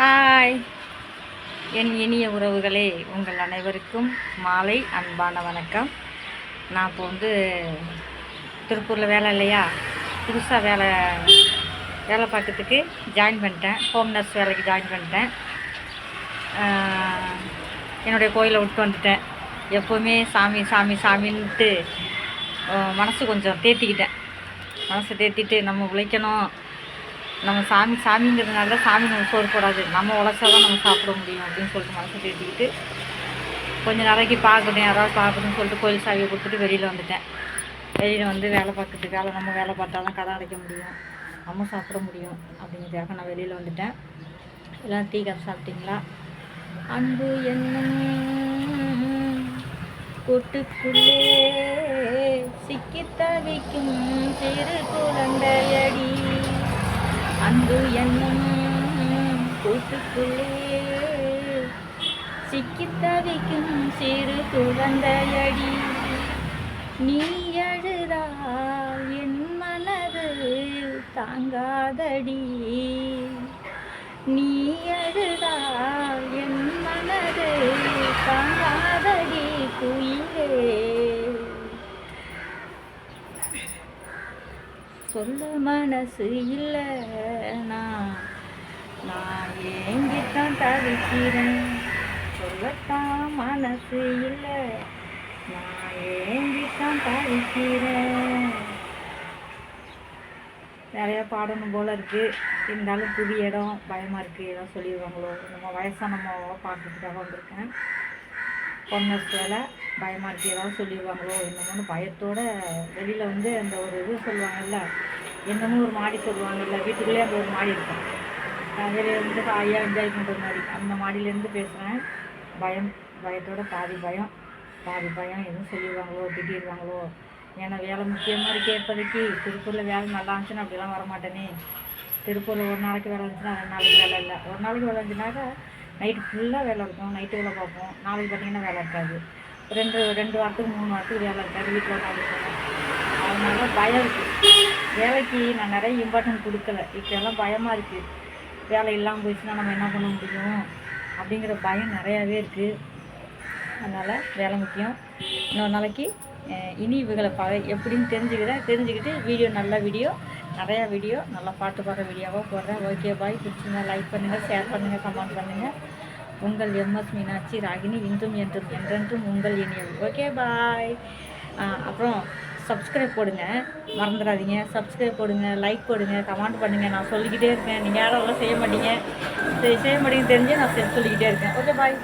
Hi. என் இனிய உறவுகளே உங்கள் அனைவருக்கும் மாலை அன்பான வணக்கம். நான் இப்போ வந்து திருப்பூரில் வேலை இல்லையா? புதுசாக வேலை வேலை பார்க்கறதுக்கு ஜாயின் பண்ணிட்டேன். ஹோம் நர்ஸ் வேலைக்கு ஜாயின் பண்ணிட்டேன். என்னுடைய கோயிலை விட்டு வந்துட்டேன். எப்போவுமே சாமி சாமி சாமின்ட்டு மனசு கொஞ்சம் தேத்திக்கிட்டேன். மனசை தேத்திட்டு நம்ம உழைக்கணும். நம்ம சாமி சாமிங்கிறதுனால தான் சாமி நம்ம சோறு போடாது. நம்ம உழைச்சா தான் நம்ம சாப்பிட முடியும் அப்படின்னு சொல்லிட்டு மனசு தேத்திக்கிட்டு கொஞ்சம் நாளைக்கு பார்க்கணும் யாராவது பார்க்கணும்னு சொல்லிட்டு கோயில் சாவியை கொடுத்துட்டு வெளியில் வந்துட்டேன். வெளியில் வந்து வேலை பார்க்கறதுக்கு வேலை நம்ம வேலை பார்த்தா தான் கடை அடைக்க முடியும். நம்ம சாப்பிட முடியும் அப்படிங்கிறதுக்காக நான் வெளியில் வந்துட்டேன். எல்லாம் டீ காஃபி சாப்பிட்டீங்களா? அன்பு என்ன கொட்டுக்குள்ளே சிக்கி தவிக்கும் சிறு குழந்தையடி. அன்பு என்னும் கூட்டுக்குள்ளே சிக்கி தவிக்கும் சிறு குழந்தையடி. நீ அழுதால் என் மனது தாங்காதடி நீ அழுதால் என் மனது தாங்காதடி குயிலே சொல்ல மனசு இல்லை நான் நான் ஏங்கித்தான் தவிக்கிறேன். சொல்லத்தான் மனசு இல்லை நான் ஏங்கித்தான் தவிக்கிறேன். நிறையா பாடணும் போல் இருக்குது இருந்தாலும் புது இடம் பயமாக இருக்குது ஏதோ சொல்லிடுவாங்களோ நம்ம வயசானம்மாவை பார்க்கறதுக்காக வந்திருக்கேன். பொன்னஸ் வேலை பயமாக இருக்குது ஏதாவது சொல்லிடுவாங்களோ என்னமோன்னு பயத்தோட வெளியில் வந்து அந்த ஒரு இது சொல்லுவாங்கல்ல என்னமோ ஒரு மாடி சொல்லுவாங்கல்ல வீட்டுக்குள்ளேயே அந்த ஒரு மாடி இருக்கும். அஹ் வந்து ஹாயாக என்ஜாய் பண்ணுற மாதிரி. அந்த மாடியிலேருந்து பேசுகிறேன் பயம் பயத்தோட பாதி பயம் பாதி பயம் எதுவும் சொல்லிடுவாங்களோ திட்டிடுவாங்களோ ஏன்னா வேலை முக்கியமாக இருக்கே இப்போதைக்கு. திருப்பூரில் வேலை நல்லா இருந்துச்சுன்னா அப்படிலாம் வரமாட்டேனே. திருப்பூரில் ஒரு நாளைக்கு வேலை இருந்துச்சுன்னா ரெண்டு நாளைக்கு வேலை இல்லை. ஒரு நாளைக்கு வேலை இருந்துச்சுனாக்கா நைட்டு ஃபுல்லாக வேலை இருக்கும். நைட்டு வேலை பார்ப்போம். நாளைக்கு பார்த்தீங்கன்னா வேலை இருக்காது. ரெண்டு ரெண்டு வாரத்துக்கு மூணு வாரத்துக்கு வேலை இருக்காது. வீட்டில் உட்காந்துருக்கோம் அதனால பயம் இருக்குது வேலைக்கு நான் நிறைய இம்பார்ட்டன்ட் கொடுக்கல. இப்போ எல்லாம் பயமாக இருக்குது வேலை இல்லாமல் போயிடுச்சுன்னா நம்ம என்ன பண்ண முடியும்? அப்படிங்கிற பயம் நிறையாவே இருக்குது அதனால் வேலை முக்கியம். இன்னொரு நாளைக்கு இனி இவங்களை ப எப்படின்னு தெரிஞ்சுக்கிறேன் தெரிஞ்சுக்கிட்டு வீடியோ நல்ல வீடியோ நிறையா வீடியோ நல்லா பாட்டு பாடுற வீடியோவாக போடுறேன். ஓகே பாய் பிடிச்சிங்க லைக் பண்ணுங்கள் ஷேர் பண்ணுங்கள் கமெண்ட் பண்ணுங்கள் உங்கள் எம்எஸ் மீனாட்சி ராகினி இன்றும் என்றும் என்றென்றும் உங்கள் இனியவு ஓகே பாய் அப்புறம் சப்ஸ்கிரைப் போடுங்க. மறந்துடாதீங்க. சப்ஸ்கிரைப் போடுங்க லைக் போடுங்க கமெண்ட் பண்ணுங்கள் நான் சொல்லிக்கிட்டே இருக்கேன். நீங்கள் யாரும் அதெல்லாம் செய்ய மாட்டீங்க. செய்ய மாட்டீங்கன்னு தெரிஞ்சு நான் சொல்லிக்கிட்டே இருக்கேன். Okay bye